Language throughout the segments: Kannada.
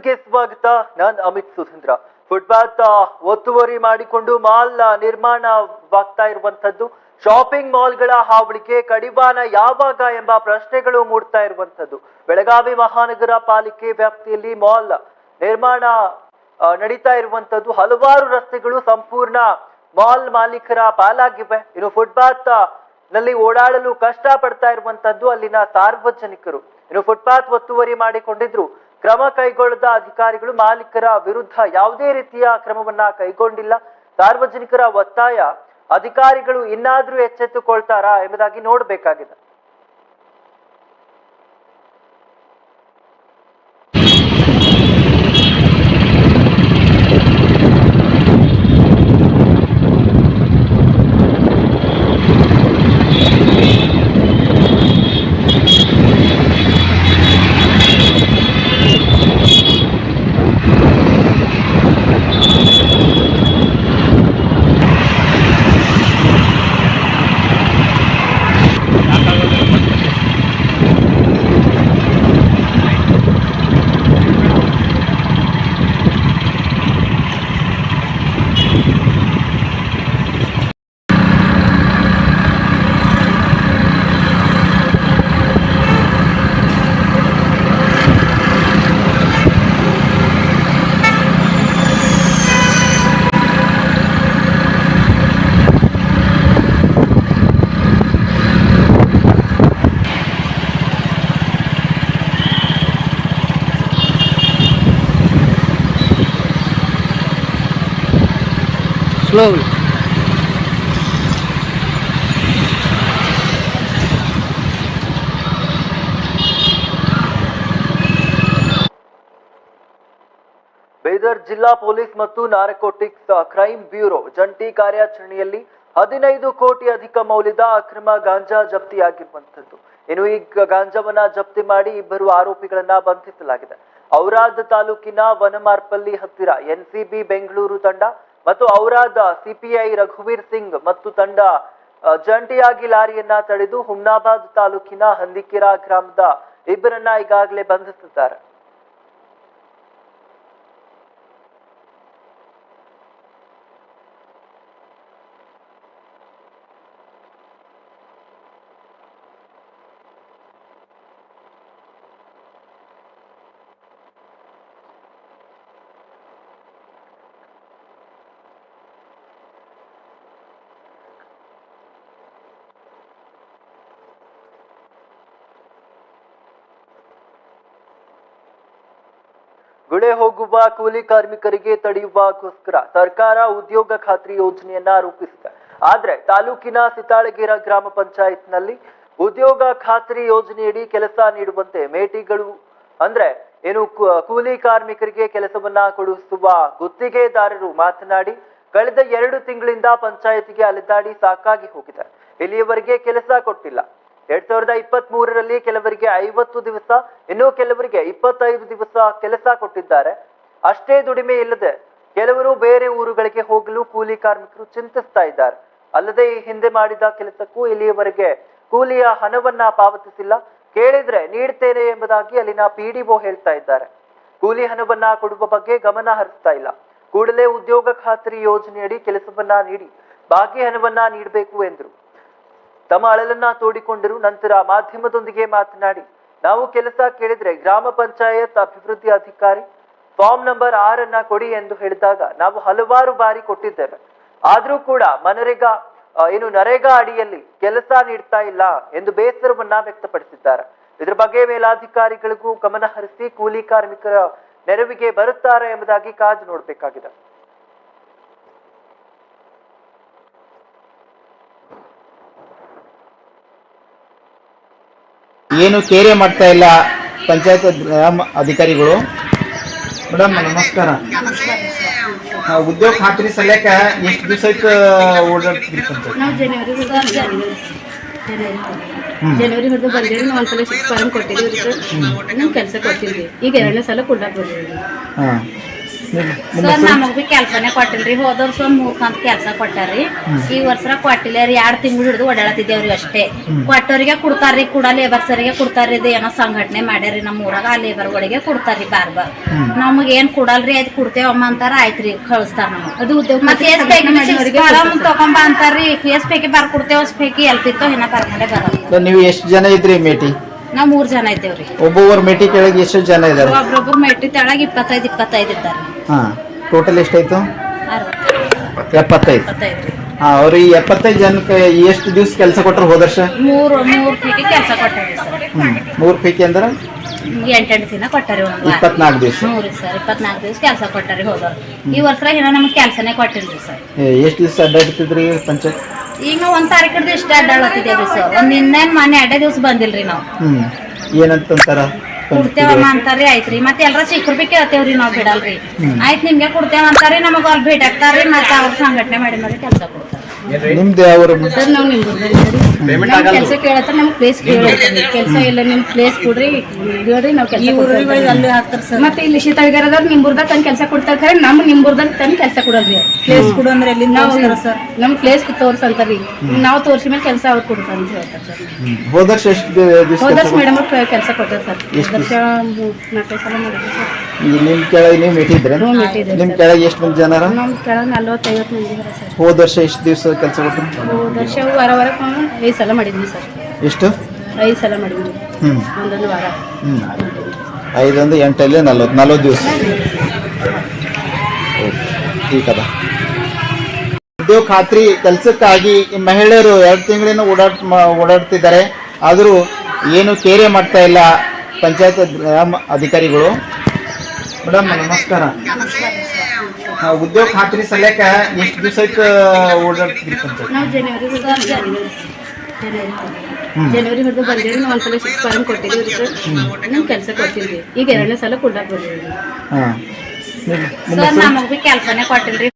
ನ್ಯೂಸ್ಗೆ ಸ್ವಾಗತ. ನಾನ್ ಅಮಿತ್ ಸುಧೀಂದ್ರ ಫುಟ್ಪಾತ್ ಒತ್ತುವರಿ ಮಾಡಿಕೊಂಡು ಮಾಲ್ ನಿರ್ಮಾಣವಾಗ್ತಾ ಇರುವಂತದ್ದು ಶಾಪಿಂಗ್ ಮಾಲ್ಗಳ ಹಾವಳಿಗೆ ಕಡಿವಾಣ ಯಾವಾಗ ಎಂಬ ಪ್ರಶ್ನೆಗಳು ಮೂಡ್ತಾ ಇರುವಂತದ್ದು ಬೆಳಗಾವಿ ಮಹಾನಗರ ಪಾಲಿಕೆ ವ್ಯಾಪ್ತಿಯಲ್ಲಿ ಮಾಲ್ ನಿರ್ಮಾಣ ನಡೀತಾ ಇರುವಂತದ್ದು ಹಲವಾರು ರಸ್ತೆಗಳು ಸಂಪೂರ್ಣ ಮಾಲ್ ಮಾಲೀಕರ ಪಾಲಾಗಿವೆ. ಇನ್ನು ಫುಟ್ಪಾತ್ನಲ್ಲಿ ಓಡಾಡಲು ಕಷ್ಟ ಪಡ್ತಾ ಇರುವಂತದ್ದು ಅಲ್ಲಿನ ಸಾರ್ವಜನಿಕರು. ಇನ್ನು ಫುಟ್ಪಾತ್ ಒತ್ತುವರಿ ಮಾಡಿಕೊಂಡಿದ್ರು. ಕ್ರಮ ಕೈಗೊಳ್ಳದ ಅಧಿಕಾರಿಗಳು ಮಾಲೀಕರ ವಿರುದ್ಧ ಯಾವುದೇ ರೀತಿಯ ಕ್ರಮವನ್ನ ಕೈಗೊಂಡಿಲ್ಲ. ಸಾರ್ವಜನಿಕರ ಒತ್ತಾಯ ಅಧಿಕಾರಿಗಳು ಇನ್ನಾದ್ರೂ ಎಚ್ಚೆತ್ತುಕೊಳ್ತಾರಾ ಎಂಬುದಾಗಿ ನೋಡಬೇಕಾಗಿದೆ. Slowly. ಬೀದರ್ ಜಿಲ್ಲಾ ಪೊಲೀಸ್ ಮತ್ತು ನಾರ್ಕೋಟಿಕ್ಸ್ ಕ್ರೈಮ್ ಬ್ಯೂರೋ ಜಂಟಿ ಕಾರ್ಯಾಚರಣೆಯಲ್ಲಿ ಹದಿನೈದು ಕೋಟಿ ಅಧಿಕ ಮೌಲ್ಯದ ಅಕ್ರಮ ಗಾಂಜಾ ಜಪ್ತಿಯಾಗಿರುವಂತದ್ದು ಇನ್ನು ಈ ಗಾಂಜಾವನ್ನ ಜಪ್ತಿ ಮಾಡಿ ಇಬ್ಬರು ಆರೋಪಿಗಳನ್ನ ಬಂಧಿಸಲಾಗಿದೆ ಔರಾದ್ ತಾಲೂಕಿನ ವನಮಾರ್ಪಲ್ಲಿ ಹತ್ತಿರ ಎನ್ಸಿಬಿ ಬೆಂಗಳೂರು ತಂಡ ಮತ್ತು ಔರಾದ್ ಸಿಪಿಐ ರಘುವೀರ್ ಸಿಂಗ್ ಮತ್ತು ತಂಡ ಜಂಟಿಯಾಗಿ ಲಾರಿಯನ್ನ ತಡೆದು ಹುಮ್ನಾಬಾದ್ ತಾಲೂಕಿನ ಹಂದಿಕಿರಾ ಗ್ರಾಮದ ಇಬ್ಬರನ್ನ ಈಗಾಗಲೇ ಬಂಧಿಸಿದ್ದಾರೆ. ಹೋಗುವ ಕೂಲಿ ಕಾರ್ಮಿಕರಿಗೆ ತಡೆಯುವಗೋಸ್ಕರ ಸರ್ಕಾರ ಉದ್ಯೋಗ ಖಾತ್ರಿ ಯೋಜನೆಯನ್ನ ರೂಪಿಸಿದೆ. ಆದ್ರೆ ತಾಲೂಕಿನ ಸಿತಾಳಗೇರ ಗ್ರಾಮ ಪಂಚಾಯತ್ನಲ್ಲಿ ಉದ್ಯೋಗ ಖಾತ್ರಿ ಯೋಜನೆಯಡಿ ಕೆಲಸ ನೀಡುವಂತೆ ಮೇಟಿಗಳು ಅಂದ್ರೆ ಏನು ಕೂಲಿ ಕಾರ್ಮಿಕರಿಗೆ ಕೆಲಸವನ್ನ ಕೊಡಿಸುವ ಗುತ್ತಿಗೆದಾರರು ಮಾತನಾಡಿ, ಕಳೆದ ಎರಡು ತಿಂಗಳಿಂದ ಪಂಚಾಯತಿಗೆ ಅಲೆದಾಡಿ ಸಾಕಾಗಿ ಹೋಗಿದೆ. ಇಲ್ಲಿಯವರೆಗೆ ಕೆಲಸ ಕೊಟ್ಟಿಲ್ಲ. ಎರಡ್ ಸಾವಿರದ ಇಪ್ಪತ್ತ್ ಮೂರರಲ್ಲಿ ಕೆಲವರಿಗೆ ಐವತ್ತು ದಿವಸ, ಇನ್ನೂ ಕೆಲವರಿಗೆ ಇಪ್ಪತ್ತೈದು ದಿವಸ ಕೆಲಸ ಕೊಟ್ಟಿದ್ದಾರೆ. ಅಷ್ಟೇ ದುಡಿಮೆ ಇಲ್ಲದೆ ಕೆಲವರು ಬೇರೆ ಊರುಗಳಿಗೆ ಹೋಗಲು ಕೂಲಿ ಕಾರ್ಮಿಕರು ಚಿಂತಿಸ್ತಾ ಇದ್ದಾರೆ. ಅಲ್ಲದೆ ಈ ಹಿಂದೆ ಮಾಡಿದ ಕೆಲಸಕ್ಕೂ ಇಲ್ಲಿಯವರೆಗೆ ಕೂಲಿಯ ಹಣವನ್ನ ಪಾವತಿಸಿಲ್ಲ. ಕೇಳಿದ್ರೆ ನೀಡ್ತೇನೆ ಎಂಬುದಾಗಿ ಅಲ್ಲಿನ ಪಿಡಿಒ ಹೇಳ್ತಾ ಇದ್ದಾರೆ. ಕೂಲಿ ಹಣವನ್ನ ಕೊಡುವ ಬಗ್ಗೆ ಗಮನ ಹರಿಸ್ತಾ ಇಲ್ಲ. ಕೂಡಲೇ ಉದ್ಯೋಗ ಖಾತ್ರಿ ಯೋಜನೆಯಡಿ ಕೆಲಸವನ್ನ ನೀಡಿ, ಬಾಕಿ ಹಣವನ್ನ ನೀಡಬೇಕು ಎಂದರು. ತಮ್ಮ ಅಳಲನ್ನ ತೋಡಿಕೊಂಡರು. ನಂತರ ಮಾಧ್ಯಮದೊಂದಿಗೆ ಮಾತನಾಡಿ, ನಾವು ಕೆಲಸ ಕೇಳಿದ್ರೆ ಗ್ರಾಮ ಪಂಚಾಯತ್ ಅಭಿವೃದ್ಧಿ ಅಧಿಕಾರಿ ಫಾರ್ಮ್ ನಂಬರ್ ಆರನ್ನ ಕೊಡಿ ಎಂದು ಹೇಳಿದಾಗ ನಾವು ಹಲವಾರು ಬಾರಿ ಕೊಟ್ಟಿದ್ದೇವೆ. ಆದ್ರೂ ಕೂಡ ಮನರೇಗಾ ಏನು ನರೇಗಾ ಅಡಿಯಲ್ಲಿ ಕೆಲಸ ನೀಡ್ತಾ ಇಲ್ಲ ಎಂದು ಬೇಸರವನ್ನ ವ್ಯಕ್ತಪಡಿಸಿದ್ದಾರೆ. ಇದ್ರ ಬಗ್ಗೆ ಮೇಲಾಧಿಕಾರಿಗಳಿಗೂ ಗಮನ ಹರಿಸಿ ಕೂಲಿ ಕಾರ್ಮಿಕರ ನೆರವಿಗೆ ಬರುತ್ತಾರೆ ಎಂಬುದಾಗಿ ಕಾದು ನೋಡಬೇಕಾಗಿದೆ. ಏನು ಕೇರೆ ಮಾಡ್ತಾ ಇಲ್ಲ ಪಂಚಾಯತ್ ಗ್ರಾಮ ಅಧಿಕಾರಿಗಳು. ಮೇಡಮ್ ನಮಸ್ಕಾರ. ಉದ್ಯೋಗ ಖಾತ್ರಿ ಸಲಕ ಎಷ್ಟು ದಿವಸ ಆಯ್ತು ಓಡಾಡ್ತಿದ್ರಿ ಜನವರಿ ಹಿಡಿದು ಬಂದೇವಿ ನಾವು ಒಂದ್ಸಲ ಶಿಕ್ಷಣ ಕೊಟ್ಟಿದ್ದೀವಿ ಕೆಲಸ ಕೊಟ್ಟಿದ್ವಿ ಈಗ ಎರಡನೇ ಸಲ ಕೊಡಕ್ಕೆ ಬಂದಿದ್ದೀವಿ. ಸರ್ ನಮಗ್ ಬಿ ಕೆಲ್ಸನೇ ಕೊಟ್ಟಿಲ್ರಿ. ಹೋದ ವರ್ಷ ಒಂದ್ ಮೂರ್ ಕಂತ ಕೆಲ್ಸ ಕೊಟ್ಟಾರಿ ಈ ವರ್ಷ ಕೊಟ್ಟಿಲ್ಲ ರೀ. ಎರಡ್ ತಿಂಗಳು ಹಿಡಿದು ಓಡಾಡತಿದ್ದೇವ್ರಿ ಅಷ್ಟೇ. ಕೊಟ್ಟವ್ರಿಗೆ ಕೊಡ್ತಾರ್ರಿ ಕೂಡ ಲೇಬರ್ಸರಿಗೆ ಕೊಡ್ತಾರ್ರಿ. ಇದು ಏನೋ ಸಂಘಟನೆ ಮಾಡ್ಯಾರಿ ನಮ್ಮ ಊರಾಗ. ಆ ಲೇಬರ್ಗಳಿಗೆ ಕೊಡ್ತಾರ್ರಿ ಬಾರ್ ಬಾರ್ ನಮಗ್ ಏನ್ ಕೊಡಲ್ರಿ? ಅದ್ ಕೊಡ್ತೇವಮ್ಮ ಅಂತಾರ. ಆಯ್ತ್ರಿ ಕಳಿಸ್ತಾರ ನಮಗ್ ಅದು ಎಸ್ ಪೈಕಿ ತಗೊಂಬ ಅಂತಾರ್ರಿ. ಎಸ್ ಪೇಕಿ ಬಾರ್ ಕೊಡ್ತೇವ ಪೇಕಿ ಎಲ್ತಿತ್ತೋ ಏನ ಬರ್ಕೊಂಡೆ ಬರೋದು. ನೀವು ಎಷ್ಟು ಜನ ಇದ್ರಿ ಮೇಟಿ ನಾವ್ ಮೂರ್ ಜನ ಇದ್ದೇವ್ರಿ. ಒಬ್ಬೊಬ್ಬರು ಮೇಟಿ ಕೆಳಗೆ ಎಷ್ಟು ಜನ ಇದ್ದಾರೆ ಒಬ್ರೊಬ್ರು ಮೆಟ್ಟಿ ತೆಳಗ್ ಇಪ್ಪತ್ತೈದು ಇಪ್ಪತ್ತೈದು ಇದ್ದಾರೆ ಹಾಂ ಟೋಟಲ್ ಎಷ್ಟಾಯ್ತು? ಎಪ್ಪತ್ತೈದು. ಹಾಂ ಅವ್ರು ಈ ಎಪ್ಪತ್ತೈದು ಜನಕ್ಕೆ ಎಷ್ಟು ದಿವ್ಸ ಕೆಲಸ ಕೊಟ್ಟರು ಹೋದ ವರ್ಷ? ಮೂರು ಮೂರು ಪೈಕಿ ಕೆಲಸ ಕೊಟ್ಟಾರಿ ಸರ್. ಹ್ಞೂ ಮೂರು ಪೀಕೆ ಅಂದ್ರೆ? ಎಂಟೆಂಟು ದಿನ ಕೊಟ್ಟಾರೆ ಒಂದು ಇಪ್ಪತ್ನಾಲ್ಕು ದಿವಸ. ಹ್ಞೂ ರೀ ಸರ್ ಇಪ್ಪತ್ನಾಲ್ಕು ದಿವಸ ಕೆಲಸ ಕೊಟ್ಟಾರಿ ಹೋದವ್ರು. ಈ ವರ್ಷ ಏನೋ ನಮ್ಗೆ ಕೆಲಸನೇ ಕೊಟ್ಟಿಲ್ರಿ ಸರ್. ಎಷ್ಟು ದಿವಸ ಅಡ್ಡಾಡ್ತಿದ್ರಿ ಪಂಚಾಯತ್? ಈಗ ನಾವು ಒಂದು ತಾರೀಕು ಇಷ್ಟ ಅಡ್ಡಾಡತ್ತಿದ್ದೇವ್ರಿ ಸರ್. ಒಂದು ಇನ್ನೇನು ಮನೆ ಎರಡೇ ದಿವಸ ಬಂದಿಲ್ರಿ ನಾವು. ಹ್ಞೂ ಏನಂತಾರ ಕೊಡ್ತೇವಮ್ಮ ಅಂತಾರ್ರಿ ಆಯ್ತ್ರಿ. ಮತ್ತೆ ಎಲ್ಲರ ಸಿಕ್ಕರು ಬಿ ಕೇಳ್ತೇವ್ರಿ ನಾವ್ ಬಿಡಲ್ರಿ. ಆಯ್ತ್ ನಿಮ್ಗೆ ಕೊಡ್ತೇವ ಅಂತಾರ್ರಿ ನಮಗ ಅಲ್ಲಿ ಭೇಟಿ ಆಗ್ತಾರ್ರಿ ಮತ್ತೆ ಅವ್ರ ಸಂಘಟನೆ ಮಾಡಿ ಮಾಡಿ ಕೆಲಸ ಕೊಡ್ತಾರೆ ನಿಮ್ದು ಯಾವ ಸರ್ ನಾವು ನಿಮ್ಗೆ ಕೆಲಸ ಕೇಳತ್ತ ನಮ್ಗೆ ಪ್ಲೇಸ್ ಕೇಳಿ ಕೆಲಸ ಇಲ್ಲ ನಿಮ್ ಪ್ಲೇಸ್ ಕೊಡ್ರಿ ಹೇಳ್ರಿ ನಾವು ಕೆಲಸ ಅಲ್ಲಿ ಹಾಕ್ತಾರೆ ಸರ್. ಮತ್ತೆ ಇಲ್ಲಿ ಶೀತಳಗರದವ್ರು ನಿಂಬುರ್ದಾಗ ತಂದು ಕೆಲಸ ಕೊಡ್ತಾರೆ ಖರೆ ನಮ್ಮ ನಿಂಬುರ್ದಾಗ ತಂದು ಕೆಲಸ ಕೊಡೋದ್ರಿ. ಪ್ಲೇಸ್ ಕೊಡು ಅಂದ್ರೆ ಎಲ್ಲಿ ನಾವು ಸರ್? ನಮ್ ಪ್ಲೇಸ್ ತೋರ್ಸಂತಾರಿ. ನಾವು ತೋರ್ಸಿ ಮೇಲೆ ಕೆಲಸ ಅವ್ರು ಕೊಡ್ತಾರೆ ಅಂತ ಹೇಳ್ತಾರೆ ಸರ್. ಹೋದ ವರ್ಷ ಎಷ್ಟು ಮೇಡಮ್ ಕೆಲಸ ಕೊಡ್ತಾರೆ? ಸರ್. ವರ್ಷ ನಾಲ್ಕೈದು ಸಲ ಮಾಡಿದ್ರು ಸರ್. ನಿಮ್ಮ ಕೆಳಗೆ ನೀವು ಇಟ್ಟಿದ್ರೆ? ಹ್ಞೂ ಇಟ್ಟಿದ್ದೀವಿ ನಿಮ್ಮ ಕೆಳಗೆ ಎಷ್ಟು ಮಂದಿ ಜನರ ನಮ್ಮ ಕೆಳಗೆ ನಲ್ವತ್ತೈವತ್ತು ಮಂದಿ ಇದಾರೆ ಸರ್. ಹೋದ ವರ್ಷ ಎಷ್ಟು ದಿವಸ ಕೆಲಸ ಕೊಟ್ಟರು ಹೋದ ವರ್ಷ ವಾರ ವಾರ ಐದು ಸಲ ಮಾಡಿದ್ವಿ ಸರ್. ಎಷ್ಟು? ಐದು ಸಲ ಮಾಡಿದ್ವಿ. ಹ್ಞೂ ಒಂದೊಂದು ವಾರ. ಹ್ಞೂ ಐದೊಂದು ಎಂಟಲ್ಲಿ ನಲ್ವತ್ತು ನಲ್ವತ್ತು ದಿವಸ. ಈಗ ಅದ ಉದ್ಯೋಗ ಖಾತ್ರಿ ಕೆಲಸಕ್ಕಾಗಿ ಈ ಮಹಿಳೆಯರು ಎರಡು ತಿಂಗಳಿನ ಓಡಾಡ್ ಮ- ಓಡಾಡ್ತಿದ್ದಾರೆ. ಆದರೂ ಏನು ಕೇರೆ ಮಾಡ್ತಾ ಇಲ್ಲ ಪಂಚಾಯತ್ ಗ್ರಾಮ ಅಧಿಕಾರಿಗಳು. ಮೇಡಮ್ ನಮಸ್ಕಾರ. ಆ, ಉದ್ಯೋಗ ಖಾತ್ರಿ ಸಲ್ಯಾಕ ಎಷ್ಟು ದಿವಸ ಆಯ್ತು ಓಡಾಡ್ತಿದ್ರಿ ಪಂಚಾಯತ್ ನಾವು ಜನವರಿ ಜನವರಿ ಹಿಡಿದು ಬಂದೇವಿ ನಾವು ಒಂದ್ಸಲ ಸಿಕ್ಸ್ ಫಾರಂ ಕೊಟ್ಟಿದ್ದೀವಿ ಸರ್ ನಮ್ಮ ಕೆಲಸ ಕೊಟ್ಟಿದ್ವಿ ಈಗ ಎರಡನೇ ಸಲ ಕೊಡ್ಲಾಕ್ ಬಂದಿದ್ದೀವಿ. ಸರ್ ನಮಗೆ ಬಿ ಕೆಲಸನೇ ಕೊಟ್ಟಿಲ್ರಿ.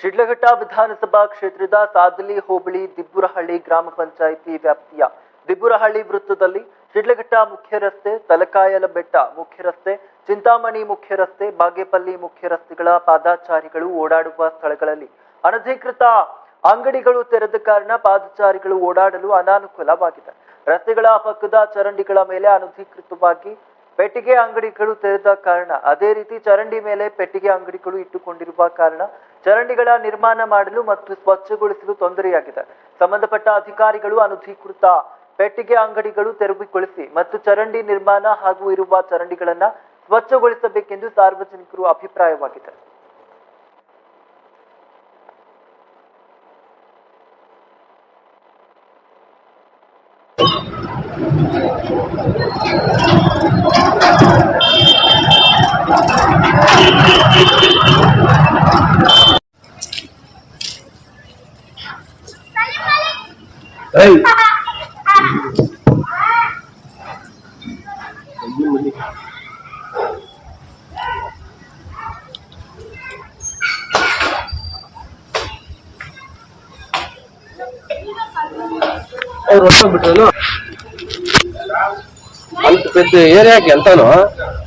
ಶಿಡ್ಲಘಟ್ಟ ವಿಧಾನಸಭಾ ಕ್ಷೇತ್ರದ ಸಾದಲಿ ಹೋಬಳಿ ದಿಬ್ಬುರಹಳ್ಳಿ ಗ್ರಾಮ ಪಂಚಾಯಿತಿ ವ್ಯಾಪ್ತಿಯ ದಿಬ್ಬುರಹಳ್ಳಿ ವೃತ್ತದಲ್ಲಿ ಶಿಡ್ಲಘಟ್ಟ ಮುಖ್ಯ ರಸ್ತೆ ತಲಕಾಯಲ ಬೆಟ್ಟ ಮುಖ್ಯ ರಸ್ತೆ ಚಿಂತಾಮಣಿ ಮುಖ್ಯ ರಸ್ತೆ ಬಾಗೇಪಲ್ಲಿ ಮುಖ್ಯ ರಸ್ತೆಗಳ ಪಾದಾಚಾರಿಗಳು ಓಡಾಡುವ ಸ್ಥಳಗಳಲ್ಲಿ ಅನಧಿಕೃತ ಅಂಗಡಿಗಳು ತೆರೆದ ಕಾರಣ ಪಾದಚಾರಿಗಳು ಓಡಾಡಲು ಅನಾನುಕೂಲವಾಗಿದೆ. ರಸ್ತೆಗಳ ಪಕ್ಕದ ಚರಂಡಿಗಳ ಮೇಲೆ ಅನಧಿಕೃತವಾಗಿ ಪೆಟ್ಟಿಗೆ ಅಂಗಡಿಗಳು ತೆರೆದ ಕಾರಣ, ಅದೇ ರೀತಿ ಚರಂಡಿ ಮೇಲೆ ಪೆಟ್ಟಿಗೆ ಅಂಗಡಿಗಳು ಇಟ್ಟುಕೊಂಡಿರುವ ಕಾರಣ ಚರಂಡಿಗಳ ನಿರ್ಮಾಣ ಮಾಡಲು ಮತ್ತು ಸ್ವಚ್ಛಗೊಳಿಸಲು ತೊಂದರೆಯಾಗಿದೆ. ಸಂಬಂಧಪಟ್ಟ ಅಧಿಕಾರಿಗಳು ಅನಧಿಕೃತ ಪೆಟ್ಟಿಗೆ ಅಂಗಡಿಗಳು ತೆರವುಗೊಳಿಸಿ ಮತ್ತು ಚರಂಡಿ ನಿರ್ಮಾಣ ಹಾಗೂ ಇರುವ ಚರಂಡಿಗಳನ್ನು ಸ್ವಚ್ಛಗೊಳಿಸಬೇಕೆಂದು ಸಾರ್ವಜನಿಕರು ಅಭಿಪ್ರಾಯವಾಗಿದೆ ಅವ್ರು ಹೊಡ್ಕೊಂಡ್ಬಿಟ್ರು ಅಂತ ಪ್ರತಿ ಏರಿಯಾಗೆ ಎಂತನೋ?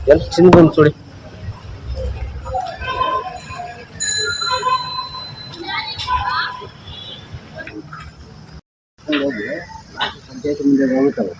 ಎಲ್ಲ ಚಿನ್ನ ಬಂದು ಸುಡಿ. ಪಂಚಾಯತ್ ಮುಂದೆ ಹೋಗುತ್ತಲ್ಲ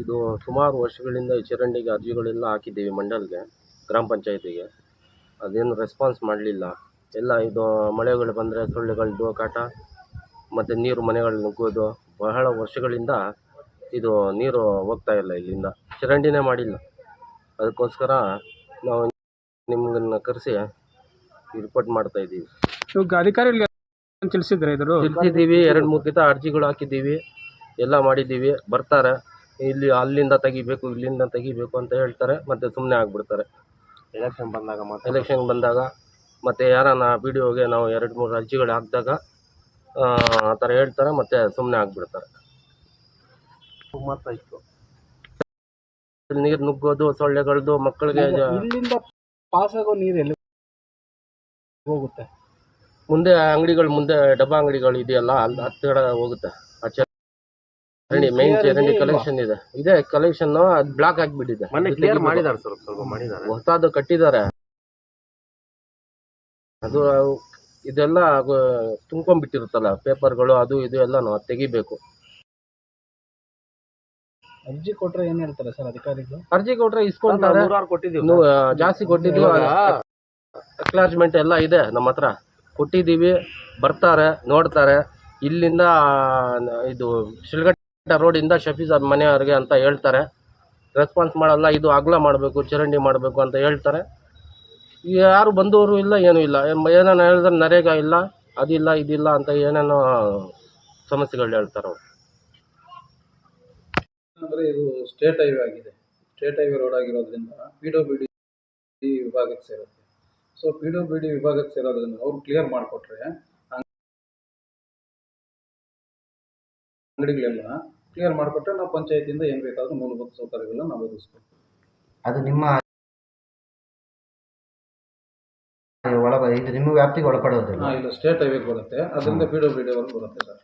ಇದು ಸುಮಾರು ವರ್ಷಗಳಿಂದ ಈ ಚರಂಡಿಗೆ ಅರ್ಜಿಗಳೆಲ್ಲ ಹಾಕಿದ್ದೀವಿ ಮಂಡಲ್ಗೆ. ಗ್ರಾಮ ಪಂಚಾಯತಿಗೆ. ಅದೇನು ರೆಸ್ಪಾನ್ಸ್ ಮಾಡಲಿಲ್ಲ. ಎಲ್ಲ ಇದು ಮಳೆಗಳು ಬಂದರೆ ಸೊಳ್ಳೆಗಳದ್ದು ಕಾಟ ಮತ್ತು ನೀರು ಮನೆಗಳು ನುಗ್ಗೋದು ಬಹಳ ವರ್ಷಗಳಿಂದ ಇದು ನೀರು ಹೋಗ್ತಾ ಇಲ್ಲ ಇಲ್ಲಿಂದ. ಚರಂಡಿನೇ ಮಾಡಿಲ್ಲ. ಅದಕ್ಕೋಸ್ಕರ ನಾವು ನಿಮ್ಮನ್ನ ಕರೆಸಿ ರಿಪೋರ್ಟ್ ಮಾಡ್ತಾ ಇದ್ದೀವಿ. ಇವಾಗ ಅಧಿಕಾರಿಗಳಿಗೆ ತಿಳಿಸಿದ್ರೆ ಇದ್ರು ತಿಳಿಸಿದ್ದೀವಿ. ಎರಡು ಮೂರು ಕಿತ ಅರ್ಜಿಗಳು ಹಾಕಿದ್ದೀವಿ. ಎಲ್ಲ ಮಾಡಿದ್ದೀವಿ. ಬರ್ತಾರೆ. ಇಲ್ಲಿ ಅಲ್ಲಿಂದ ತೆಗಿಬೇಕು ಇಲ್ಲಿಂದ ತೆಗಿಬೇಕು ಅಂತ ಹೇಳ್ತಾರೆ. ಮತ್ತೆ ಸುಮ್ಮನೆ ಆಗ್ಬಿಡ್ತಾರೆ. ಎಲೆಕ್ಷನ್ ಬಂದಾಗ ಎಲೆಕ್ಷನ್ ಬಂದಾಗ ಮತ್ತೆ ಯಾರನ್ನ ಪಿ ಡಿ ಒಗೆ ನಾವು ಎರಡು ಮೂರು ಅರ್ಜಿಗಳು ಹಾಕಿದಾಗ ಆ ಥರ ಹೇಳ್ತಾರೆ ಮತ್ತೆ ಸುಮ್ಮನೆ ಆಗ್ಬಿಡ್ತಾರೆ. ಇತ್ತು ನೀರು ನುಗ್ಗೋದು ಸೊಳ್ಳೆಗಳದ್ದು ಮಕ್ಕಳಿಗೆ ಇಲ್ಲಿಂದ ಪಾಸ್ ಆಗೋ ನೀರು ಎಲ್ಲಿ ಹೋಗುತ್ತೆ? ಮುಂದೆ ಅಂಗಡಿಗಳು ಮುಂದೆ ಡಬ್ಬಾ ಅಂಗಡಿಗಳು ಇದೆಯಲ್ಲ ಅಲ್ಲಿ ಹತ್ತಿರ ಹೋಗುತ್ತೆ. ಆ ಚರಂಡಿ ಮೈನ್ ಚರಂಡಿ ಕಲೆಕ್ಷನ್ ಇದೆ ಇದೆ. ಕಲೆಕ್ಷನ್ ಅದು ಬ್ಲಾಕ್ ಆಗಿಬಿಟ್ಟಿದೆ ಮೊನ್ನೆ ಕ್ಲಿಯರ್ ಮಾಡಿದ್ದಾರೆ ಸ್ವಲ್ಪ ಸ್ವಲ್ಪ ಮಾಡಿದ್ದಾರೆ ಹೊಸದು ಕಟ್ಟಿದ್ದಾರೆ. ಅದು ಇದೆಲ್ಲ ತುಂಬ್ಕೊಂಡ್ಬಿಟ್ಟಿರುತ್ತಲ್ಲ ಪೇಪರ್ಗಳು ಅದು ಇದು ಎಲ್ಲ ನಾವು ತೆಗಿಬೇಕು. ಅರ್ಜಿ ಕೊಟ್ರೆ ಏನ್ ಹೇಳ್ತಾರೆ ಸರ್ ಅಧಿಕಾರಿಗಳು? ಅರ್ಜಿ ಕೊಟ್ರೆ ಇಸ್ಕೊಂತಾರೆ. ನೂರಾರು ಕೊಟ್ಟಿದ್ದೀವಿ ಜಾಸ್ತಿ ಕೊಟ್ಟಿದ್ವಿ ಅಕ್ಲಾಜ್ಮೆಂಟ್ ಎಲ್ಲ ಇದೆ ನಮ್ಮ ಹತ್ರ. ಕೊಟ್ಟಿದ್ದೀವಿ ಬರ್ತಾರೆ ನೋಡ್ತಾರೆ. ಇಲ್ಲಿಂದ ಇದು ಶಿಲ್ಘಟ್ಟ ರೋಡಿಂದ ಅವ್ರ ಮನೆಯವ್ರಿಗೆ ಅಂತ ಹೇಳ್ತಾರೆ. ರೆಸ್ಪಾನ್ಸ್ ಮಾಡಲ್ಲ, ಇದು ಅಗಲ ಮಾಡಬೇಕು, ಚರಂಡಿ ಮಾಡಬೇಕು ಅಂತ ಹೇಳ್ತಾರೆ. ಯಾರು ಬಂದವರು ಇಲ್ಲ, ಏನೂ ಇಲ್ಲ. ಏನಾನ ಹೇಳಿದ್ರೆ ನರೇಗಾ ಇಲ್ಲ, ಅದಿಲ್ಲ, ಇದಿಲ್ಲ ಅಂತ ಏನೇನೋ ಸಮಸ್ಯೆಗಳು ಹೇಳ್ತಾರೆ ಅವರು. ಅಂದರೆ ಇದು ಸ್ಟೇಟ್ ಹೈವೇ ಆಗಿದೆ. ಸ್ಟೇಟ್ ಹೈವೇ ರೋಡ್ ಆಗಿರೋದ್ರಿಂದ ಪಿ ಡಬ್ಲ್ಯೂ ಡಿ ವಿಭಾಗಕ್ಕೆ ಸೇರುತ್ತೆ. ಸೊ ಪಿ ಡಬ್ಲ್ಯೂ ಡಿ ವಿಭಾಗಕ್ಕೆ ಸೇರೋದ್ರಿಂದ ಅವ್ರು ಕ್ಲಿಯರ್ ಮಾಡಿಕೊಟ್ರೆ ಅಂಗಡಿಗಳೆಲ್ಲ ಕ್ಲಿಯರ್ ಮಾಡಿಕೊಟ್ರೆ ನಾವು ಪಂಚಾಯತಿಯಿಂದ ಏನು ಬೇಕಾದರೂ ಮೂಲಭೂತ ಸೌಕರ್ಯಗಳನ್ನ ನಾವು ಒದಗಿಸ್ಕೊಡ್ತೀವಿ ಅದು ನಿಮ್ಮ ಒಳ ಇದು ನಿಮ್ಮ ವ್ಯಾಪ್ತಿಗೆ ಒಳಪಡೋದಿಲ್ಲ ಹಾಂ ಇದು ಸ್ಟೇಟ್ ಹೈವೇಗೆ ಬರುತ್ತೆ. ಅದರಿಂದ ಪಿ ಡಬ್ಲ್ಯೂ ಡಿ ಅವ್ರಿಗೆ ಬರುತ್ತೆ ಸರ್.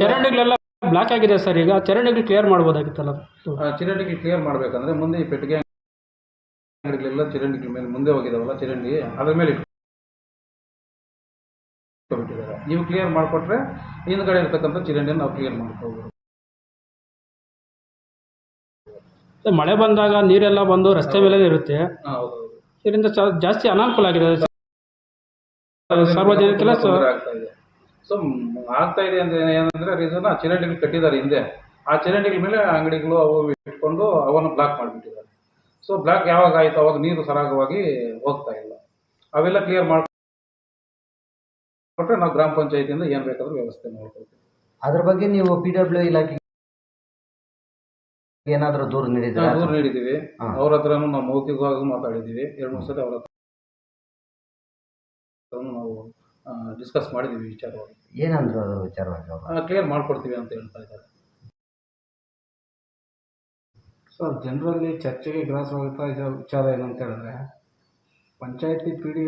ಚರಂಡಿಗಳೆಲ್ಲ ಬ್ಲಾಕ್ ಆಗಿದೆ ಸರ್ ಈಗ ಚರಂಡಿಗಳು ಕ್ಲಿಯರ್ ಮಾಡ್ಬೋದಾಗಿತ್ತಲ್ಲ ಆ ಚರಂಡಿಗೆ ಕ್ಲಿಯರ್ ಮಾಡಬೇಕಂದ್ರೆ ಮುಂದೆ ಈ ಪೆಟ್ಟಿಗೆ ಅಂಗಡಿಗಳೆಲ್ಲ ಚರಂಡಿಗಳ ಮೇಲೆ ಮುಂದೆ ಹೋಗಿದಾವಲ್ಲ ಚರಂಡಿ ಅದ್ರ ಮೇಲೆ ಇಟ್ಕೊಂಡ್ಬಿಟ್ಟಿದ್ದಾರೆ. ಇವು ಕ್ಲಿಯರ್ ಮಾಡಿಕೊಟ್ರೆ ಹಿಂದ್ಗಡೆ ಇರ್ತಕ್ಕಂಥ ಚರಂಡಿಯನ್ನು ನಾವು ಕ್ಲಿಯರ್ ಮಾಡ್ಕೋಬೋದು. ಮಳೆ ಬಂದಾಗ ನೀರೆಲ್ಲ ಬಂದು ರಸ್ತೆ ಮೇಲೆ ಇರುತ್ತೆ. ಹೌದು ಹೌದು. ಇದರಿಂದ ಜಾಸ್ತಿ ಅನಾನುಕೂಲ ಆಗಿದೆ. ಸಾರ್ವಜನಿಕ ಸ- ಆಗ್ತಾ ಇದೆ. ಸೊ ಆಗ್ತಾ ಇದೆ ಅಂದ್ರೆ ಏನಂದ್ರೆ ರೀಸನ್ ಆ ಚರಂಡಿಗಳು ಕಟ್ಟಿದ್ದಾರೆ ಹಿಂದೆ. ಆ ಚರಂಡಿಗಳ ಮೇಲೆ ಅಂಗಡಿಗಳು ಅವು ಇಟ್ಕೊಂಡು ಅವನ್ನು ಬ್ಲಾಕ್ ಮಾಡಿಬಿಟ್ಟಿದ್ದಾರೆ. ಸೊ ಬ್ಲಾಕ್ ಯಾವಾಗ ಆಯ್ತು ಅವಾಗ ನೀರು ಸರಾಗವಾಗಿ ಹೋಗ್ತಾ ಇಲ್ಲ. ಅವೆಲ್ಲ ಕ್ಲಿಯರ್ ಮಾಡ್ಕೊಟ್ರೆ ನಾವು ಗ್ರಾಮ ಪಂಚಾಯತಿಯಿಂದ ಏನು ಬೇಕಾದ್ರೂ ವ್ಯವಸ್ಥೆ ಮಾಡ್ಕೊಳ್ತೀವಿ. ಅದ್ರ ಬಗ್ಗೆ ನೀವು ಪಿ ಡಬ್ಲ್ಯೂ ಇಲಾಖೆ ಏನಾದರೂ ದೂರು ನೀಡಿದ್ರೆ? ನಾವು ದೂರು ನೀಡಿದ್ದೀವಿ. ಹಾ. ಅವ್ರ ಹತ್ರನೂ ನಾವು ಮೌಖಿಕವಾಗಿ ಮಾತಾಡಿದ್ದೀವಿ. ಎರಡು ಮೂರು ಸತಿ ಅವ್ರ ಹತ್ರ ನಾವು ಡಿಸ್ಕಸ್ ಮಾಡಿದ್ದೀವಿ ವಿಚಾರವಾಗಿ. ಏನಂದ್ರು ಅದು ವಿಚಾರವಾಗಿ ಅವರು? ಕ್ಲಿಯರ್ ಮಾಡ್ಕೊಡ್ತೀವಿ ಅಂತ ಹೇಳ್ತಾ ಇದ್ದಾರೆ. ಸರ್ ಜನರಲ್ಲಿ ಚರ್ಚೆಗೆ ಗ್ರಾಸವಾಗುತ್ತಾ ಇರೋ ವಿಚಾರ ಏನಂತ ಹೇಳಿದ್ರೆ ಪಂಚಾಯತಿ ಪಿ ಡಿ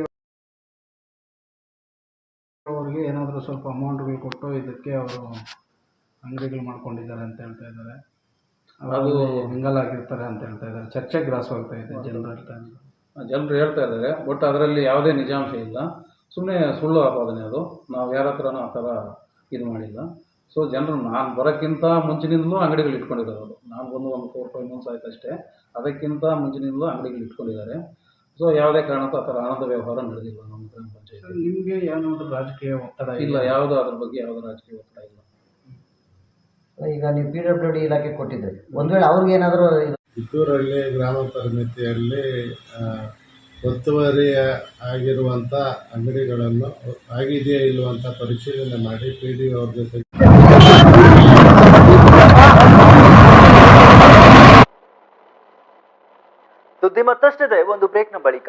ಅವ್ರಿಗೆ ಏನಾದರೂ ಸ್ವಲ್ಪ ಅಮೌಂಟ್ಗಳು ಕೊಟ್ಟು ಇದಕ್ಕೆ ಅವರು ಅಂಗಡಿಗಳು ಮಾಡ್ಕೊಂಡಿದ್ದಾರೆ ಅಂತ ಹೇಳ್ತಾ ಇದ್ದಾರೆ. ಅದು ಮಿಂಗಲ್ ಆಗಿರ್ತಾರೆ ಅಂತ ಹೇಳ್ತಾ ಇದ್ದಾರೆ. ಚರ್ಚೆ ಗ್ರಾಸವಾಗ್ತಾ ಇದೆ ಜನರು ಹೇಳ್ತಾ ಇದ್ದಾರೆ. ಜನರು ಹೇಳ್ತಾ ಇದ್ದಾರೆ ಬಟ್ ಅದರಲ್ಲಿ ಯಾವುದೇ ನಿಜಾಂಶ ಇಲ್ಲ. ಸುಮ್ಮನೆ ಸುಳ್ಳು ಆಪಾದನೆ ಅದು. ನಾವು ಯಾರ ಹತ್ರನೂ ಆ ಥರ ಇದು ಮಾಡಿಲ್ಲ. ಸೊ ಜನರು ನಾನು ಬರೋಕ್ಕಿಂತ ಮುಂಚಿನಿಂದಲೂ ಅಂಗಡಿಗಳು ಇಟ್ಕೊಂಡಿದ್ದಾರೆ ಅವರು. ನಾನು ಬಂದು ಒಂದು ಫೋರ್ ಫೈವ್ ಮಂತ್ಸ್ ಆಯ್ತು ಅಷ್ಟೇ. ಅದಕ್ಕಿಂತ ಮುಂಚಿನಿಂದಲೂ ಅಂಗಡಿಗಳು ಇಟ್ಕೊಂಡಿದ್ದಾರೆ. ಸೊ ಯಾವುದೇ ಕಾರಣಕ್ಕೂ ಆ ಥರ ಆನಂದ ವ್ಯವಹಾರ ನಡೆದಿಲ್ಲ ನಮ್ಮ ಗ್ರಾಮ ಪಂಚಾಯತ್ ನಿಮಗೆ ಯಾವುದಾದ್ರು ರಾಜಕೀಯ ಒತ್ತಡ ಇಲ್ಲ? ಯಾವುದೋ ಅದ್ರ ಬಗ್ಗೆ ಯಾವುದೋ ರಾಜಕೀಯ ಒತ್ತಡ ಇಲ್ಲ. ಈಗ ನೀವು ಪಿ ಡಬ್ಲ್ಯೂ ಡಿ ಇಲಾಖೆ ಕೊಟ್ಟಿದ್ರಿ. ಒಂದ್ ವೇಳೆ ಅವ್ರಿಗೆ ಏನಾದರೂ ಕಿತ್ತೂರಲ್ಲಿ ಗ್ರಾಮ ಪರಿಮಿತಿಯಲ್ಲಿ ಒತ್ತುವರಿ ಆಗಿರುವಂಥ ಅಂಗಡಿಗಳನ್ನು ಆಗಿದೆಯಾ ಇಲ್ವಂತ ಅಂತ ಪರಿಶೀಲನೆ ಮಾಡಿ ಪಿ ಡಿ ಅವ್ರ ಜೊತೆ ಸುದ್ದಿ ಮತ್ತಷ್ಟಿದೆ ಒಂದು ಬ್ರೇಕ್ನ ಬಳಿಕ.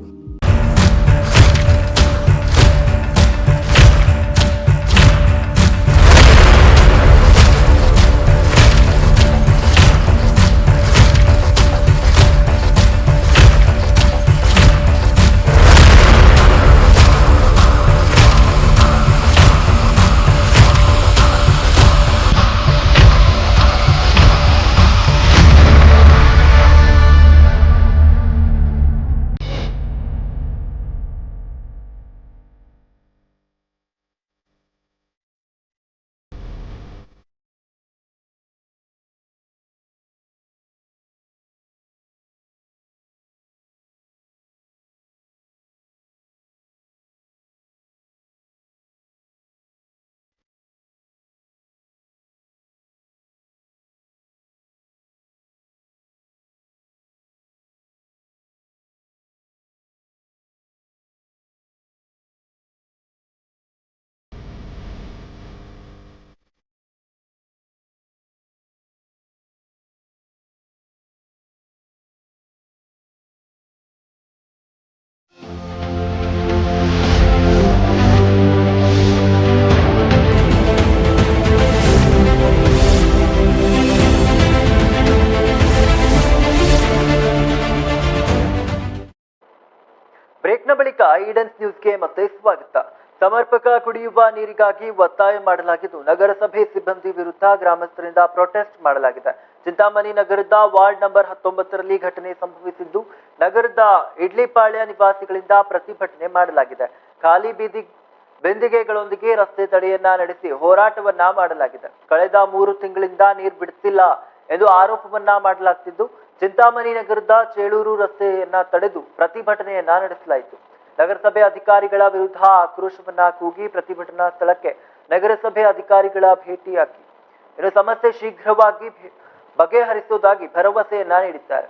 ಈಡನ್ಸ್ ಮತ್ತೆ ಸ್ವಾಗತ. ಸಮರ್ಪಕ ಕುಡಿಯುವ ನೀರಿಗಾಗಿ ಒತ್ತಾಯ ಮಾಡಲಾಗಿದ್ದು, ನಗರಸಭೆ ಸಿಬ್ಬಂದಿ ವಿರುದ್ಧ ಗ್ರಾಮಸ್ಥರಿಂದ ಪ್ರೊಟೆಸ್ಟ್ ಮಾಡಲಾಗಿದೆ. ಚಿಂತಾಮಣಿ ನಗರದ ವಾರ್ಡ್ ನಂಬರ್ ಹತ್ತೊಂಬತ್ತರಲ್ಲಿ ಘಟನೆ ಸಂಭವಿಸಿದ್ದು, ನಗರದ ಇಡ್ಲಿಪಾಳ್ಯ ನಿವಾಸಿಗಳಿಂದ ಪ್ರತಿಭಟನೆ ಮಾಡಲಾಗಿದೆ. ಖಾಲಿ ಬೀದಿ ಬೆಂದಿಗೆಗಳೊಂದಿಗೆ ರಸ್ತೆ ತಡೆಯನ್ನ ನಡೆಸಿ ಹೋರಾಟವನ್ನ ಮಾಡಲಾಗಿದೆ. ಕಳೆದ ಮೂರು ತಿಂಗಳಿಂದ ನೀರು ಬಿಡುತ್ತಿಲ್ಲ ಎಂದು ಆರೋಪವನ್ನ ಮಾಡಲಾಗ್ತಿದ್ದು, ಚಿಂತಾಮಣಿ ನಗರದ ಚೇಳೂರು ರಸ್ತೆಯನ್ನ ತಡೆದು ಪ್ರತಿಭಟನೆಯನ್ನ ನಡೆಸಲಾಯಿತು. ನಗರಸಭೆ ಅಧಿಕಾರಿಗಳ ವಿರುದ್ಧ ಆಕ್ರೋಶವನ್ನ ಕೂಗಿ ಪ್ರತಿಭಟನಾ ಸ್ಥಳಕ್ಕೆ ನಗರಸಭೆ ಅಧಿಕಾರಿಗಳ ಭೇಟಿಯಾಗಿ ಇನ್ನು ಸಮಸ್ಯೆ ಶೀಘ್ರವಾಗಿ ಭೆ- ಬಗೆಹರಿಸುವುದಾಗಿ ಭರವಸೆಯನ್ನ ನೀಡಿದ್ದಾರೆ.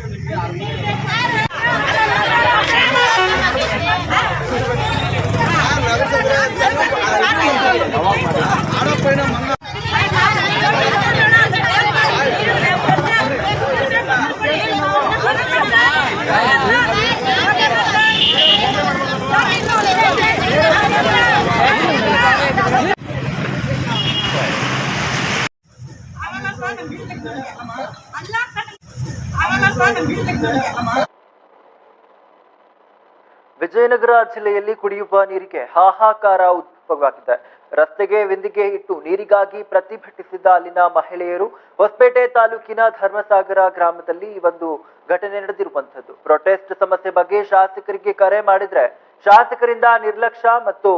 ವಿಜಯನಗರ ಜಿಲ್ಲೆಯಲ್ಲಿ ಕುಡಿಯುವ ನೀರಿಗೆ ಹಾಹಾಕಾರ ಉದ್ಭವವಾಗಿದೆ. ರಸ್ತೆಗೆ ವಿಂದಿಗೆ ಇಟ್ಟು ನೀರಿಗಾಗಿ ಪ್ರತಿಭಟಿಸಿದ ಅಲ್ಲಿನ ಮಹಿಳೆಯರು ಹೊಸಪೇಟೆ ತಾಲೂಕಿನ ಧರ್ಮಸಾಗರ ಗ್ರಾಮದಲ್ಲಿ ಈ ಒಂದು ಘಟನೆ ನಡೆದಿರುವಂತದ್ದು ಪ್ರೊಟೆಸ್ಟ್ ಸಮಸ್ಯೆ ಬಗ್ಗೆ ಶಾಸಕರಿಗೆ ಕರೆ ಮಾಡಿದ್ರೆ ಶಾಸಕರಿಂದ ನಿರ್ಲಕ್ಷ್ಯ ಮತ್ತು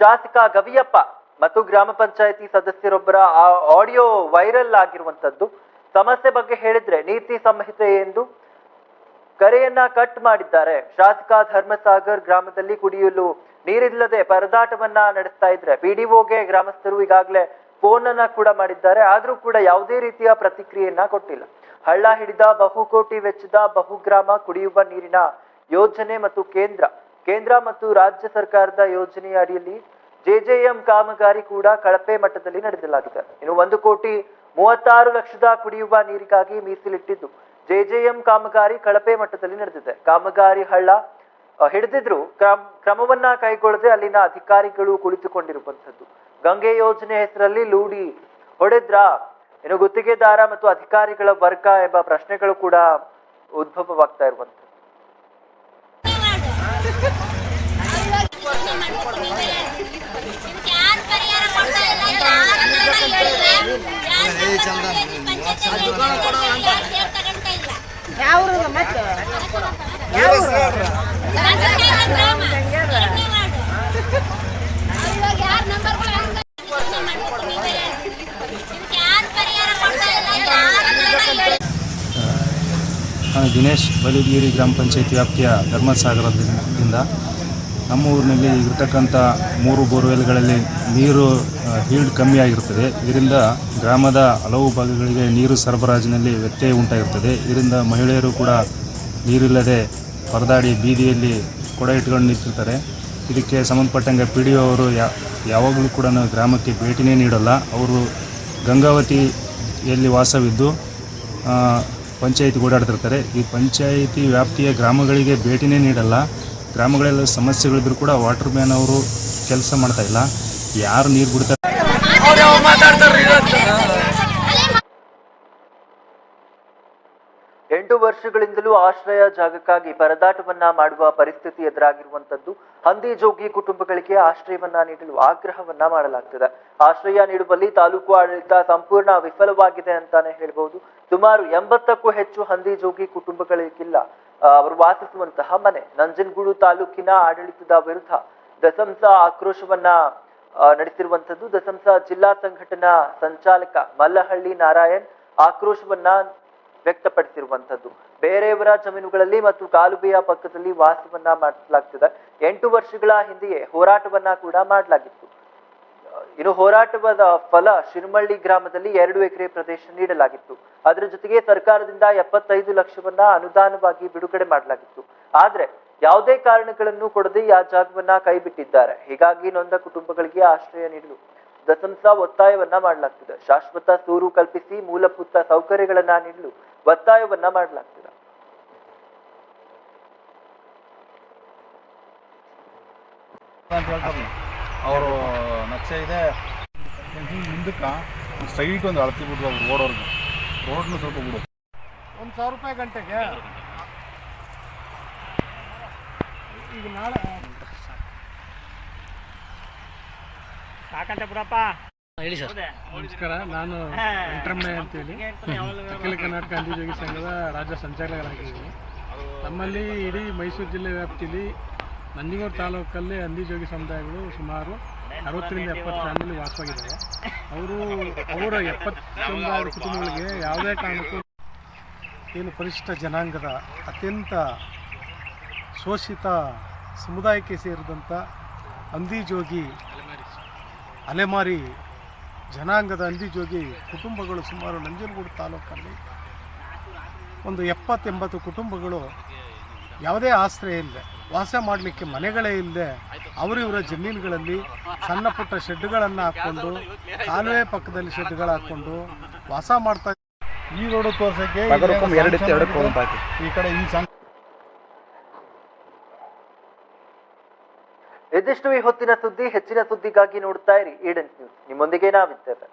ಶಾಸಕ ಗವಿಯಪ್ಪ ಮತ್ತು ಗ್ರಾಮ ಪಂಚಾಯತಿ ಸದಸ್ಯರೊಬ್ಬರ ಆ- ಆಡಿಯೋ ವೈರಲ್ ಆಗಿರುವಂತದ್ದು ಸಮಸ್ಯೆ ಬಗ್ಗೆ ಹೇಳಿದ್ರೆ ನೀತಿ ಸಂಹಿತೆ ಎಂದು ಕರೆಯನ್ನ ಕಟ್ ಮಾಡಿದ್ದಾರೆ. ಶಾಸಕ ಧರ್ಮಸಾಗರ್ ಗ್ರಾಮದಲ್ಲಿ ಕುಡಿಯಲು ನೀರಿಲ್ಲದೆ ಪರದಾಟವನ್ನ ನಡೆಸ್ತಾ ಇದ್ರೆ ಪಿಡಿಒಗೆ ಗ್ರಾಮಸ್ಥರು ಈಗಾಗಲೇ ಫೋನ್ ಅನ್ನ ಕೂಡ ಮಾಡಿದ್ದಾರೆ. ಆದ್ರೂ ಕೂಡ ಯಾವುದೇ ರೀತಿಯ ಪ್ರತಿಕ್ರಿಯೆಯನ್ನ ಕೊಟ್ಟಿಲ್ಲ. ಹಳ್ಳ ಹಿಡಿದ ಬಹುಕೋಟಿ ವೆಚ್ಚದ ಬಹುಗ್ರಾಮ ಕುಡಿಯುವ ನೀರಿನ ಯೋಜನೆ ಮತ್ತು ಕೇಂದ್ರ ಕೇಂದ್ರ ಮತ್ತು ರಾಜ್ಯ ಸರ್ಕಾರದ ಯೋಜನೆಯ ಅಡಿಯಲ್ಲಿ ಜೆಜೆಎಂ ಕಾಮಗಾರಿ ಕೂಡ ಕಳಪೆ ಮಟ್ಟದಲ್ಲಿ ನಡೆಸಲಾಗಿದೆ. ಇನ್ನು ಒಂದು ಕೋಟಿ ಮೂವತ್ತಾರು ಲಕ್ಷದ ಕುಡಿಯುವ ನೀರಿಗಾಗಿ ಮೀಸಲಿಟ್ಟಿದ್ದು ಜೆಜೆಎಂ ಕಾಮಗಾರಿ ಕಳಪೆ ಮಟ್ಟದಲ್ಲಿ ನಡೆದಿದೆ ಕಾಮಗಾರಿ ಹಳ್ಳ ಹಿಡಿದಿದ್ರು ಕ್ರಮ ಕ್ರಮವನ್ನ ಕೈಗೊಳ್ಳದೆ ಅಲ್ಲಿನ ಅಧಿಕಾರಿಗಳು ಕುಳಿತುಕೊಂಡಿರುವಂಥದ್ದು ಗಂಗೆ ಯೋಜನೆ ಹೆಸರಲ್ಲಿ ಲೂಡಿ ಹೊಡೆದ್ರ ಏನು ಗುತ್ತಿಗೆದಾರ ಮತ್ತು ಅಧಿಕಾರಿಗಳ ವರ್ಗ ಎಂಬ ಪ್ರಶ್ನೆಗಳು ಕೂಡ ಉದ್ಭವವಾಗ್ತಾ ದಿನೇಶ್ ಬಲಿಗಿರಿ ಗ್ರಾಮ ಪಂಚಾಯತಿ ವ್ಯಾಪ್ತಿಯ ಧರ್ಮಸಾಗರದಿಂದ ನಮ್ಮ ಊರಿನಲ್ಲಿ ಇರತಕ್ಕಂಥ ಮೂರು ಬೋರ್ವೆಲ್ಗಳಲ್ಲಿ ನೀರು ಹೀಲ್ಡ್ ಕಮ್ಮಿ ಆಗಿರುತ್ತದೆ ಇದರಿಂದ ಗ್ರಾಮದ ಹಲವು ಭಾಗಗಳಿಗೆ ನೀರು ಸರಬರಾಜಿನಲ್ಲಿ ವ್ಯತ್ಯಯ ಉಂಟಾಗಿರ್ತದೆ. ಇದರಿಂದ ಮಹಿಳೆಯರು ಕೂಡ ನೀರಿಲ್ಲದೆ ಪರದಾಡಿ ಬೀದಿಯಲ್ಲಿ ಕೊಡ ಇಟ್ಕೊಂಡು ನಿಂತಿರ್ತಾರೆ. ಇದಕ್ಕೆ ಸಂಬಂಧಪಟ್ಟಂಗೆ ಪಿ ಡಿ ಅವರು ಯಾ, ಯಾವಾಗಲೂ ಕೂಡ ಗ್ರಾಮಕ್ಕೆ ಭೇಟಿನೇ ನೀಡಲ್ಲ. ಅವರು ಗಂಗಾವತಿಯಲ್ಲಿ ವಾಸವಿದ್ದು ಪಂಚಾಯಿತಿ ಓಡಾಡ್ತಿರ್ತಾರೆ. ಈ ಪಂಚಾಯಿತಿ ವ್ಯಾಪ್ತಿಯ ಗ್ರಾಮಗಳಿಗೆ ಭೇಟಿನೇ ನೀಡಲ್ಲ. ಗ್ರಾಮಗಳೆಲ್ಲ ಸಮಸ್ಯೆಗಳಿದ್ರು ಕೂಡ ವಾಟರ್ ಮ್ಯಾನ್ ಅವರು ಕೆಲಸ ಮಾಡ್ತಾ ಇಲ್ಲ. ಯಾರು ನೀರು ಬಿಡ್ತಾರೆ ಎಂಟು ವರ್ಷಗಳಿಂದಲೂ ಆಶ್ರಯ ಜಾಗಕ್ಕಾಗಿ ಪರದಾಟವನ್ನ ಮಾಡುವ ಪರಿಸ್ಥಿತಿ ಎದುರಾಗಿರುವಂತದ್ದು, ಹಂದಿ ಜೋಗಿ ಕುಟುಂಬಗಳಿಗೆ ಆಶ್ರಯವನ್ನ ನೀಡಲು ಆಗ್ರಹವನ್ನ ಮಾಡಲಾಗ್ತದೆ. ಆಶ್ರಯ ನೀಡುವಲ್ಲಿ ತಾಲೂಕು ಆಡಳಿತ ಸಂಪೂರ್ಣ ವಿಫಲವಾಗಿದೆ ಅಂತಾನೆ ಹೇಳ್ಬಹುದು. ಸುಮಾರು ಎಂಬತ್ತಕ್ಕೂ ಹೆಚ್ಚು ಹಂದಿ ಜೋಗಿ ಕುಟುಂಬಗಳಿಗಿಲ್ಲ ಅವರು ವಾಸಿಸುವಂತಹ ಮನೆ. ನಂಜನಗೂಡು ತಾಲೂಕಿನ ಆಡಳಿತದ ವಿರುದ್ಧ ದಸಂಸ ಆಕ್ರೋಶವನ್ನ ನಡೆಸಿರುವಂತದ್ದು ದಸಂಸ ಜಿಲ್ಲಾ ಸಂಘಟನಾ ಸಂಚಾಲಕ ಮಲ್ಲಹಳ್ಳಿ ನಾರಾಯಣ್ ಆಕ್ರೋಶವನ್ನ ವ್ಯಕ್ತಪಡಿಸಿರುವಂತದ್ದು ಬೇರೆಯವರ ಜಮೀನುಗಳಲ್ಲಿ ಮತ್ತು ಕಾಲುಬೆಯ ಪಕ್ಕದಲ್ಲಿ ವಾಸವನ್ನ ಮಾಡಲಾಗ್ತದೆ. ಎಂಟು ವರ್ಷಗಳ ಹಿಂದೆಯೇ ಹೋರಾಟವನ್ನ ಕೂಡ ಮಾಡಲಾಗಿತ್ತು. ಇನ್ನು ಹೋರಾಟವಾದ ಫಲ ಶಿರಮಳ್ಳಿ ಗ್ರಾಮದಲ್ಲಿ ಎರಡು ಎಕರೆ ಪ್ರದೇಶ ನೀಡಲಾಗಿತ್ತು. ಅದರ ಜೊತೆಗೆ ಸರ್ಕಾರದಿಂದ ಎಪ್ಪತ್ತೈದು ಲಕ್ಷವನ್ನ ಅನುದಾನವಾಗಿ ಬಿಡುಗಡೆ ಮಾಡಲಾಗಿತ್ತು. ಆದ್ರೆ ಯಾವುದೇ ಕಾರಣಗಳನ್ನು ಕೊಡದೆ ಆ ಜಾಗವನ್ನ ಕೈಬಿಟ್ಟಿದ್ದಾರೆ. ಹೀಗಾಗಿ ನೊಂದ ಕುಟುಂಬಗಳಿಗೆ ಆಶ್ರಯ ನೀಡಲು ದಸಂಸ ಒತ್ತಾಯವನ್ನ ಮಾಡಲಾಗ್ತದೆ. ಶಾಶ್ವತ ಸೂರು ಕಲ್ಪಿಸಿ ಮೂಲಭೂತ ಸೌಕರ್ಯಗಳನ್ನ ನೀಡಲು ಒತ್ತಾಯವನ್ನ ಮಾಡಲಾಗ್ತದೆ. ಅವರು ನಕ್ಷೆ ಇದೆ. ಮುಂದಕ್ಕೆ ಸ್ಟ್ರೈಟ್ ಒಂದು ಅಳತಿ ಬಿಡ್ದು ಅವ್ರು ಓಡೋರ್ಗೆ. ರೋಡ್ನು ಸ್ವಲ್ಪ ಬಿಡು. ಒಂದು ಸಾವಿರ ರೂಪಾಯಿ ಗಂಟೆಗೆ. ಈಗ ನಾಳೆ ಸಾಕಂತೆ ಬಿಡಪ್ಪ ಹೇಳಿ ಸರ್. ನಮಸ್ಕಾರ ನಾನು ವೆಂಕಟರಮಣಯ್ಯ ಅಂತೇಳಿ. ಅಖಿಲ ಕರ್ನಾಟಕ ಅಂದಿಜೋಗಿ ಸಂಘದ ರಾಜ್ಯ ಸಂಚಾಲಕರಾಗಿದ್ದೀನಿ. ನಮ್ಮಲ್ಲಿ ಇಡೀ ಮೈಸೂರು ಜಿಲ್ಲೆ ವ್ಯಾಪ್ತಿಯಲ್ಲಿ ನಂಜನಗೂಡು ತಾಲೂಕಲ್ಲಿ ಅಂದಿಜೋಗಿ ಸಮುದಾಯಗಳು ಸುಮಾರು ಅರವತ್ತರಿಂದ ಎಪ್ಪತ್ತು ಫ್ಯಾಮಿಲಿ ವಾಸವಾಗಿದ್ದಾರೆ ಅವರು ಅವರ ಎಪ್ಪತ್ತು ಸಮುದಾಯದ ಕುಟುಂಬಗಳಿಗೆ ಯಾವುದೇ ಕಾರಣಕ್ಕೂ ಏನು ಪರಿಶಿಷ್ಟ ಜನಾಂಗದ ಅತ್ಯಂತ ಶೋಷಿತ ಸಮುದಾಯಕ್ಕೆ ಸೇರಿದಂಥ ಅಂದಿಜೋಗಿ ಅಲೆಮಾರಿ ಜನಾಂಗದ ಅಂದಿಜೋಗಿ ಕುಟುಂಬಗಳು ಸುಮಾರು ನಂಜನಗೂಡು ತಾಲೂಕಲ್ಲಿ ಒಂದು ಎಪ್ಪತ್ತೆಂಬತ್ತು ಕುಟುಂಬಗಳು ಯಾವುದೇ ಆಶ್ರಯ ಇಲ್ಲದೆ ವಾಸ ಮಾಡಲಿಕ್ಕೆ ಮನೆಗಳೇ ಇಲ್ಲದೆ ಅವರಿವರ ಜಮೀನುಗಳಲ್ಲಿ ಸಣ್ಣ ಪುಟ್ಟ ಶೆಡ್ಗಳನ್ನು ಹಾಕ್ಕೊಂಡು ಕಾಲುವೆ ಪಕ್ಕದಲ್ಲಿ ಶೆಡ್ಗಳು ಹಾಕ್ಕೊಂಡು ವಾಸ ಮಾಡ್ತಾ ಈ ರೋಡು ತೋರ್ಸಕ್ಕೆ ಈ ಕಡೆ ಈ ಇದಿಷ್ಟು ಈ ಹೊತ್ತಿನ ಸುದ್ದಿ ಹೆಚ್ಚಿನ ಸುದ್ದಿಗಾಗಿ ನೋಡ್ತಾ ಇರಿ. Eden news. ನಿಮ್ಮೊಂದಿಗೆ ನಾವಿದ್ದೇವೆ.